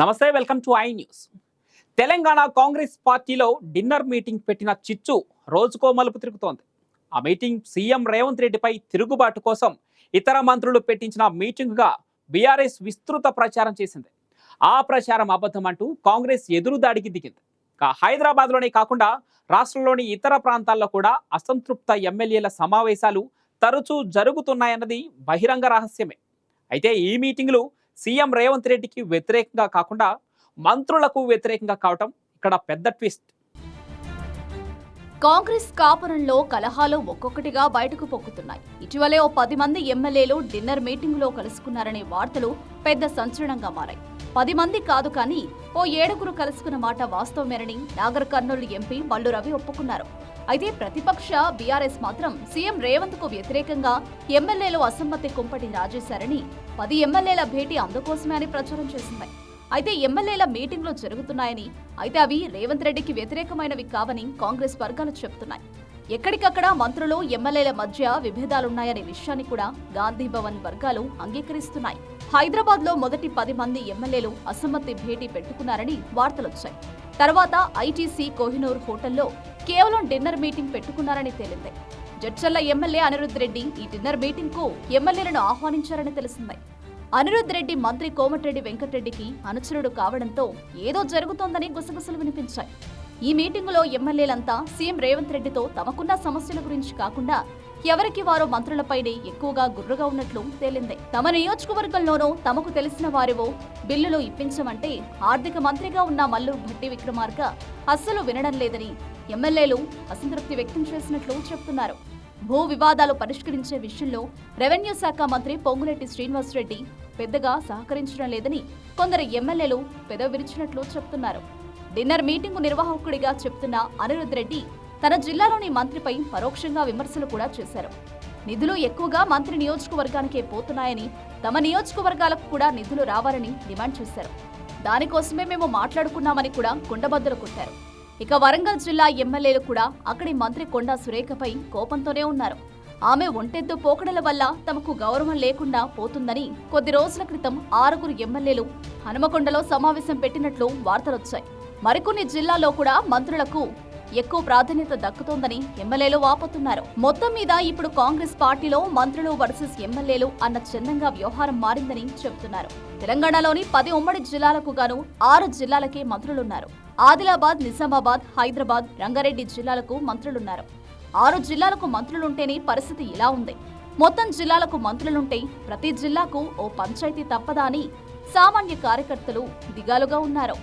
నమస్తే welcome to I news. Telangana Congress పార్టీలో dinner meeting పెట్టిన చిచ్చు రోజుకో మలుపు తిరుగుతోంది. ఆ మీటింగ్ సీఎం రేవంత్ రెడ్డిపై తిరుగుబాటు కోసం ఇతర మంత్రులు పెట్టించిన మీటింగ్గా బీఆర్ఎస్ విస్తృత ప్రచారం చేసింది. ఆ ప్రచారం అబద్ధం అంటూ కాంగ్రెస్ ఎదురుదాడికి దిగింది. హైదరాబాద్లోనే కాకుండా రాష్ట్రంలోని ఇతర ప్రాంతాల్లో కూడా అసంతృప్త ఎమ్మెల్యేల సమావేశాలు తరచూ జరుగుతున్నాయన్నది బహిరంగ రహస్యమే. అయితే ఈ మీటింగ్లు సీఎం రేవంత్ రెడ్డికి వ్యతిరేకంగా కాకుండా మంత్రులకు వ్యతిరేకంగా కావటం ఇక్కడ పెద్ద ట్విస్ట్. కాంగ్రెస్ కాపురంలో కలహాలు ఒక్కొక్కటిగా బయటకు పొక్కుతున్నాయి. ఇటీవలే ఓ పది మంది ఎమ్మెల్యేలు డిన్నర్ మీటింగులో కలుసుకున్నారనే వార్తలు పెద్ద సంచలనంగా మారాయి. పది మంది కాదు కానీ ఓ ఏడుగురు కలుసుకున్న మాట వాస్తవమేనని నాగర్ కర్నూలు ఎంపీ మల్లు రవి ఒప్పుకున్నారు. అయితే ప్రతిపక్ష బీఆర్ఎస్ మాత్రం సీఎం రేవంత్కు వ్యతిరేకంగా ఎమ్మెల్యేలు అసమ్మతి కుంపటి రాజేశారని పది ఎమ్మెల్యేల భేటీ అందుకోసమే అని ప్రచారం చేసింది. అయితే ఎమ్మెల్యేల మీటింగ్లు జరుగుతున్నాయని అయితే అవి రేవంత్ రెడ్డికి వ్యతిరేకమైనవి కావని కాంగ్రెస్ వర్గాలు చెబుతున్నాయి. ఎక్కడికక్కడ మంత్రులు ఎమ్మెల్యేల మధ్య విభేదాలున్నాయనే విషయాన్ని కూడా గాంధీ భవన్ వర్గాలు అంగీకరిస్తున్నాయి. హైదరాబాద్లో మొదటి పది మంది ఎమ్మెల్యేలు అసమ్మతి భేటీ పెట్టుకున్నారని వార్తలొచ్చాయి. తర్వాత ఐటీసీ కోహినూర్ హోటల్లో కేవలం డిన్నర్ మీటింగ్ పెట్టుకున్నారని తేలింది. జడ్చల్ల ఎమ్మెల్యే అనిరుద్ రెడ్డి ఈ డిన్నర్ మీటింగ్కు ఎమ్మెల్యేలను ఆహ్వానించారని తెలిసింది. అనిరుద్ రెడ్డి మంత్రి కోమటిరెడ్డి వెంకటరెడ్డికి అనుచరుడు కావడంతో ఏదో జరుగుతోందని గుసగుసలు వినిపించాయి. ఈ మీటింగులో ఎమ్మెల్యేలంతా సీఎం రేవంత్ రెడ్డితో తమకున్న సమస్యల గురించి కాకుండా ఎవరికి వారు మంత్రులపైనే ఎక్కువగా గుర్రుగా ఉన్నట్లు తేలింది. తమ నియోజకవర్గంలోనూ తమకు తెలిసిన వారివో బిల్లులు ఇప్పించమంటే ఆర్థిక మంత్రిగా ఉన్న మల్లు భట్టి విక్రమార్క అస్సలు వినడం లేదని ఎమ్మెల్యేలు అసంతృప్తి వ్యక్తం చేసినట్లు చెప్తున్నారు. భూ వివాదాలు పరిష్కరించే విషయంలో రెవెన్యూ శాఖ మంత్రి పొంగులెట్టి శ్రీనివాసరెడ్డి పెద్దగా సహకరించడం లేదని కొందరు ఎమ్మెల్యేలు పెదవిరిచినట్లు చెప్తున్నారు. డిన్నర్ మీటింగు నిర్వాహకుడిగా చెప్తున్న అనిరుద్ రెడ్డి తన జిల్లాలోని మంత్రిపై పరోక్షంగా విమర్శలు కూడా చేశారు. నిధులు ఎక్కువగా మంత్రి నియోజకవర్గానికే పోతున్నాయని తమ నియోజకవర్గాలకు కూడా నిధులు రావాలని డిమాండ్ చేశారు. దానికోసమే మేము మాట్లాడుకున్నామని కూడా కుండబద్దలు కొట్టారు. ఇక వరంగల్ జిల్లా ఎమ్మెల్యేలు కూడా అక్కడి మంత్రి కొండా సురేఖపై కోపంతోనే ఉన్నారు. ఆమె ఒంటెద్దు పోకడల వల్ల తమకు గౌరవం లేకుండా పోతుందని కొద్ది రోజుల క్రితం ఆరుగురు ఎమ్మెల్యేలు హనుమకొండలో సమావేశం పెట్టినట్లు వార్తలొచ్చాయి. మరికొన్ని జిల్లాల్లో కూడా మంత్రులకు ఎక్కువ ప్రాధాన్యత దక్కుతోందని ఎమ్మెల్యేలు వాపోతున్నారు. మొత్తం మీద ఇప్పుడు కాంగ్రెస్ పార్టీలో మంత్రులు వర్సెస్ ఎమ్మెల్యేలు అన్న చందంగా వ్యవహారం మారిందని చెబుతున్నారు. తెలంగాణలోని పది ఉమ్మడి జిల్లాలకు గాను ఆరు జిల్లాలకే మంత్రులున్నారు. ఆదిలాబాద్ నిజామాబాద్ హైదరాబాద్ రంగారెడ్డి జిల్లాలకు మంత్రులున్నారు. ఆరు జిల్లాలకు మంత్రులుంటేనే పరిస్థితి ఇలా ఉంది. మొత్తం జిల్లాలకు మంత్రులుంటే ప్రతి జిల్లాకు ఓ పంచాయతీ తప్పదా అని సామాన్య కార్యకర్తలు దిగాలుగా ఉన్నారు.